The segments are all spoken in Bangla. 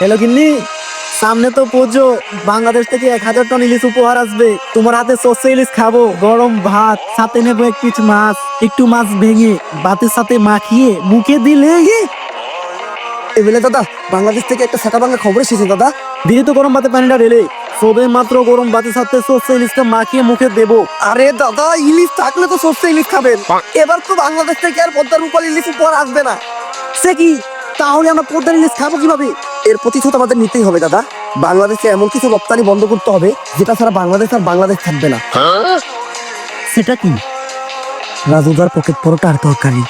হ্যালো গিন্নি সামনে তো পুজো বাংলাদেশ থেকে এক হাজার টন ইলিশ উপহার আসবে। তোমার হাতে সর্ষে ইলিশ খাব গরম ভাত সাথে নেব এক পিস মাছ একটু মাছ ভেঙে ভাতের সাথে মাখিয়ে মুখে দিলে এবেলে দাদা বাংলাদেশ থেকে একটা শাখা বাংলা খবর এসেছে দাদা। দিয়ে তো গরম ভাতে পানিটা ঢেলে সবে মাত্র গরম ভাতের সাথে সর্ষে ইলিশটা মাখিয়ে মুখে দেবো। আরে দাদা ইলিশ থাকলে তো সর্ষে ইলিশ খাবেন। এবার তো বাংলাদেশ থেকে আর পদ্মার উপর ইলিশ উপহার আসবে না। সে কি? তাহলে আমরা পদ্মার ইলিশ খাব কীভাবে? এর প্রতিশোধ আমাদের নিতেই হবে, দাদা। বাংলাদেশে এমন কিছু রপ্তানি বন্ধ করতে হবে, যেটা ছাড়া বাংলাদেশ আর বাংলাদেশ থাকবে না। সেটা কি? রাজুদার পকেট পরোটা আর তরকারি।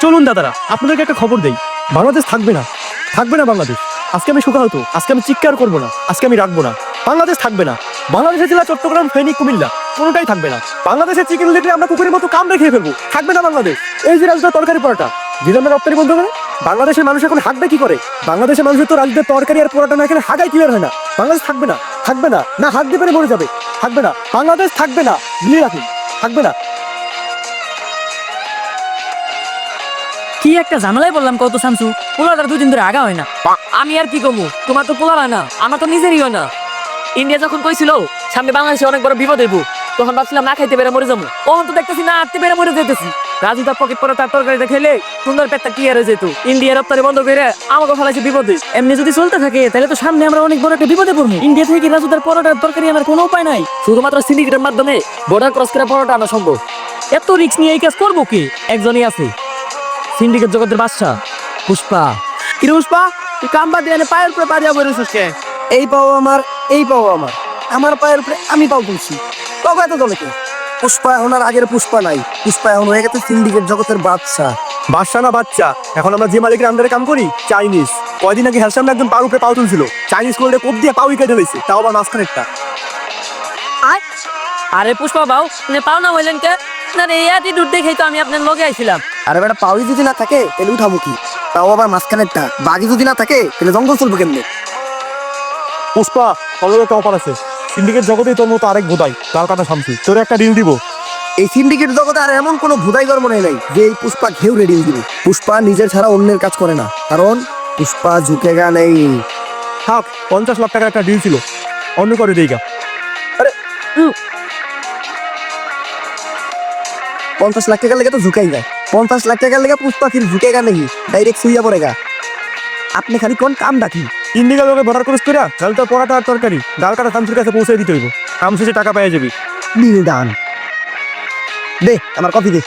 চলুন, দাদারা, আপনাদেরকে একটা খবর দেই। বাংলাদেশ থাকবে না। থাকবে না বাংলাদেশ। আজকে আমি সুখা হতো আজকে আমি চিৎকার করব না। আজকে আমি রাখব না। বাংলাদেশ থাকবে না। বাংলাদেশের জেলা চট্টগ্রাম, ফেনী, কুমিল্লা, কোনোটাই থাকবে না। বাংলাদেশের চিকেন দেখলে আমরা কুকুরের মতো কাম রেখে ফেলব। থাকবে না বাংলাদেশ। এই যে রাজুদার তরকারি পরোটা। যেটা আমরা রপ্তানি বন্ধ করে? বাংলাদেশের মানুষ এখন হাঁকবে কি করে? বাংলাদেশের মানুষের তো রাজুদের তরকারি আর পরোটা না, এখানে হাগাই ক্লিয়ার হয় না। বাংলাদেশ থাকবে না থাকবে না। না দিয়ে পেরে মরে যাবে। থাকবে না। বাংলাদেশ থাকবে না। নিয়ে রাখুন। থাকবে না। কি একটা ঝামেলায় বললাম কত, শামসু? পোলাটার দুদিন ধরে আগা হয় না। আমি আর কি কমু? তোমার তো পোলা হয় না, আমার তো নিজেরই হয় না। ইন্ডিয়া যখন কইছিল, সামনে বাংলাদেশে অনেক বড় বিপদ হইব। তখন ভাবছিলাম না খাইতে পেরে মরে যাব। তখন তো দেখতেছি না, আটতে পেরে মরে যেতেছি রাজু তার পকেট পরে তার তরকারিটা খেলে সুন্দর পেটটা ক্লিয়ার হয়ে যেত ইন্ডিয়া রপ্তানি বন্ধ করে আমাকে ফেলাইছে বিপদে। এমনি যদি চলতে থাকে, তাহলে তো সামনে আমরা অনেক বড় একটা বিপদে পড়ব। ইন্ডিয়া থেকে রাজু তার পরোটার তরকারি আনার কোনো উপায় নাই? শুধুমাত্র সিন্ডিকেটের মাধ্যমে বর্ডার ক্রস করে পরোটা আনা সম্ভব। এত রিস্ক নিয়ে এই কাজ করব কি? একজনই আছে। সিন্ডিকেট জগতের বাদশা পুষ্পা। কিরে পুষ্পা, তুই কাম্বা দিয়ে পায়ের উপরে পাড়িয়া বেরোছিস কে? এই পাও আমার, এই পাও আমার। আমার পায়ের উপরে আমি পাও তুলছি। পাও এত দলেকে পুষ্পা এখন আর আগের পুষ্পা নাই। পুষ্পা এখন হয়ে গেছে সিন্ডিকেট জগতের বাদশা বাদশা না বাচ্চা এখন আমরা যে মালিকের আন্ডারে কাম করি চাইনিজ কয়দিন আগে হ্যার সামনে একজন পার উপরে পাও তুলছিল। চাইনিজ করলে কোপ দিয়ে পাউই কেটে লইছে তাও আবার মাঝখানেরটা। আরে? পুষ্পা বাউ পাও না হইলেন কে? না রে এই অ্যাটিটিউড দেখেই তো আমি আপনার লগে আইছিলাম। আরে বেটা পাউই যদি না থাকে তাহলে উঠাবো কি? তাও আবার মাঝখানেরটা। বাকি যদি না থাকে তাহলে জঙ্গল চলবে কেমনে? পুষ্পা একটা অফার আছে। সিন্ডিকেট জগতেই তোর মতো আরেক বোধাই তার কাটা শামসু তোর একটা ডিল দিব। এই সিন্ডিকেট জগতে আর এমন কোনো ভুদাই কর্ম নেই নাই যে এই পুষ্পা ঘেউ রেডি দিবে। পুষ্পা নিজের ছাড়া অন্যের কাজ করে না। কারণ পুষ্পা ঝুঁকেগা নেই। থাক পঞ্চাশ লাখ টাকার একটা ডিল ছিল। অন্য করে দেই গা। পঞ্চাশ লাখ টাকার লেগে তো ঝুঁকাই যায়। পঞ্চাশ লাখ টাকার লেগে পুষ্পা ফির ঝুঁকেগা নেই ডাইরেক্ট শুইয়া পড়েগা। আপনি খালি কোন কাম ডাকি ইন্ডিকা লোকে ভরার করিস তুই তাহলে তোর পরাটা আর তরকারি ডাল কাটা শামসুর কাছে পৌঁছে দিতে হইব। শেষে টাকা পেয়ে যাবি। নিদান দে, আমার কফি দে।